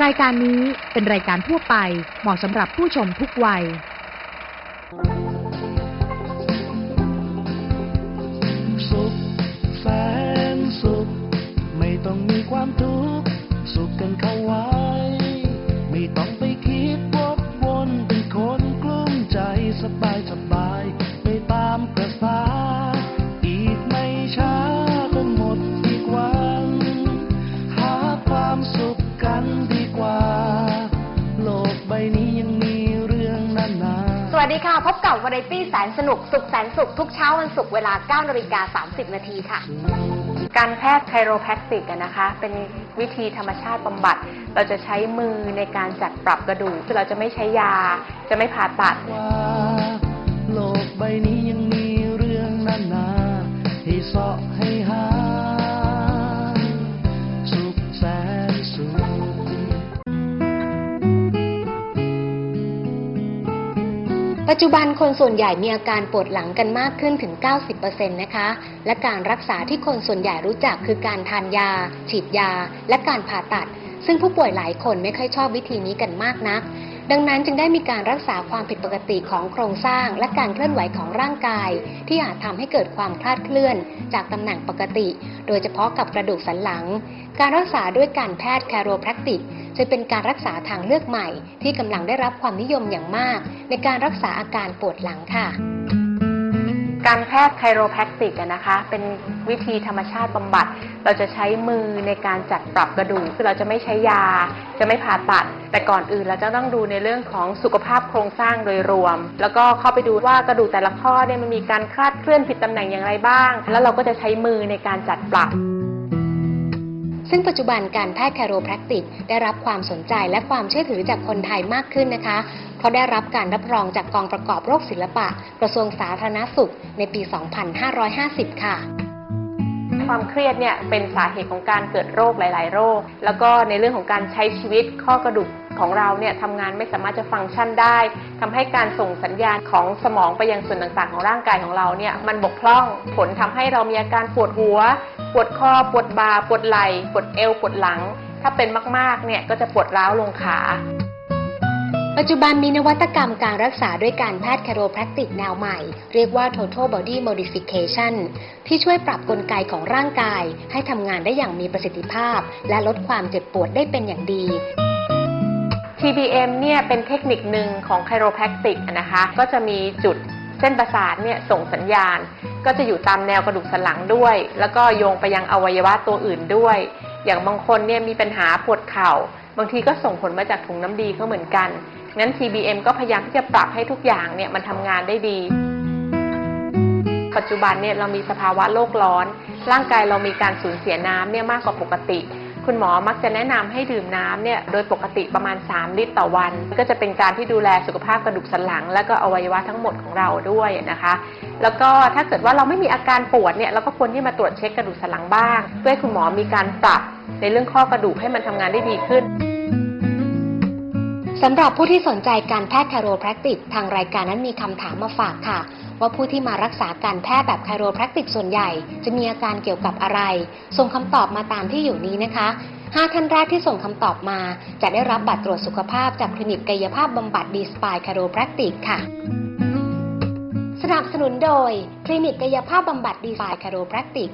รายการนี้เป็นรายการทั่วไปเหมาะสำหรับผู้ชมทุกวัย สุขแสนสุข ไม่ต้องมีความทุกข์สุขกันเข้าไว้ ไม่ต้องไปคิดวกวนเป็นคนกลุ้มใจสบายสบาย ค่ะ พบกับวาไรตี้แสนสนุก สุขแสนสุข ทุกเช้าวันศุกร์เวลา9นาฬิกา30 นาทีค่ะ การแพทย์ไคโรแพคติกนะคะ เป็นวิธีธรรมชาติบำบัด เราจะใช้มือในการจัดปรับกระดูกคือเราจะไม่ใช้ยา จะไม่ผ่าตัด ปัจจุบันคนส่วนใหญ่มีอาการปวดหลังกันมากขึ้นถึง 90%นะคะ และการรักษาที่คนส่วนใหญ่รู้จักคือการทานยา ฉีดยา และการผ่าตัด ซึ่งผู้ป่วยหลายคนไม่ค่อยชอบวิธีนี้กันมากนัก ดังนั้นจึงได้มีการรักษาความผิดปกติของโครงสร้าง และการเคลื่อนไหวของร่างกาย ที่อาจทำให้เกิดความคลาดเคลื่อน จากตำแหน่งปกติ โดยเฉพาะกับกระดูกสันหลัง การรักษาด้วยการแพทย์แคโรแพคติกจะเป็นการรักษาทางเลือกใหม่ ที่กำลังได้รับความนิยมอย่างมาก ในการรักษาอาการปวดหลังค่ะ การแพทย์ไคโรแพคติกนะคะ เป็นวิธีธรรมชาติบำบัด เราจะใช้มือในการจัดปรับกระดูกคือเราจะไม่ใช้ยา จะไม่ผ่าตัด แต่ก่อนอื่นเราจะต้องดูในเรื่องของสุขภาพโครงสร้างโดยรวม แล้วก็เข้าไปดูว่ากระดูกแต่ละข้อเนี่ยมันมีการคลาดเคลื่อนผิดตำแหน่งอย่างไรบ้าง แล้วเราก็จะใช้มือในการจัดปรับ ซึ่งปัจจุบันการแพทย์แคโรแพคติก ได้รับความสนใจและความเชื่อถือจากคนไทยมากขึ้นนะคะ เพราะได้รับการรับรองจากกองประกอบโรคศิลปะ กระทรวงสาธารณสุขในปี 2550 ค่ะ ความเครียดเนี่ยเป็นสาเหตุของการเกิดโรคหลาย ๆ โรค แล้วก็ในเรื่องของการใช้ชีวิตข้อกระดูกของเราเนี่ยทำงานไม่สามารถจะฟังก์ชันได้ทำให้การส่งสัญญาณของสมองไปยังส่วนต่างๆ ของร่างกายของเราเนี่ยมันบกพร่องผลทำให้เรามีอาการปวดหัว ปวดคอปวดบ่าปวดไหล่ปวดเอวปวดหลัง ถ้าเป็นมากๆเนี่ยก็จะปวดร้าวลงขา ปัจจุบันมีนวัตกรรมการรักษาด้วยการแพทย์แคโรแพคติกแนวใหม่ เรียกว่า total body modification ที่ช่วยปรับกลไกของร่างกาย ให้ทำงานได้อย่างมีประสิทธิภาพ และลดความเจ็บปวดได้เป็นอย่างดี TBM เนี่ยเป็นเทคนิคหนึ่งของไคโรแพคติกนะคะ ก็จะมีจุดเส้นประสาทเนี่ยส่งสัญญาณ ก็จะอยู่ตามแนวกระดูกสันหลังด้วย แล้วก็โยงไปยังอวัยวะตัวอื่นด้วย อย่างบางคนเนี่ยมีปัญหาปวดเข่า บางทีก็ส่งผลมาจากถุงน้ำดีเขาเหมือนกัน งั้น TBM ก็พยายามที่จะปรับให้ทุกอย่างเนี่ยมันทำงานได้ดี ปัจจุบันเนี่ยเรามีสภาวะโลกร้อน ร่างกายเรามีการสูญเสียน้ำเนี่ยมากกว่าปกติ คุณหมอมักจะแนะนำให้ดื่มน้ำเนี่ยโดยปกติประมาณ 3 ลิตรต่อวัน ก็จะเป็นการที่ดูแลสุขภาพกระดูกสันหลัง และก็อวัยวะทั้งหมดของเราด้วยนะคะ แล้วก็ถ้าเกิดว่าเราไม่มีอาการปวดเนี่ยเราก็ควรที่มาตรวจเช็คกระดูกสันหลังบ้าง เพื่อให้คุณหมอมีการปรับในเรื่องข้อกระดูกให้มันทำงานได้ดีขึ้น สำหรับผู้ที่สนใจการแพทย์ไคโรแพคติกทางรายการนั้นมีคำถามมาฝากค่ะ ว่าผู้ที่มารักษาการแพทย์แบบไคโรแพคติกส่วนใหญ่ จะมีอาการเกี่ยวกับอะไร ส่งคำตอบมาตามที่อยู่นี้นะคะ5ท่านแรกที่ส่งคำตอบมา จะได้รับบัตรตรวจสุขภาพจากคลินิกกายภาพบำบัดดีสปายไคโรแพคติกค่ะ สนับสนุนโดย คลินิกกายภาพบำบัดดีสปายไคโรแพคติก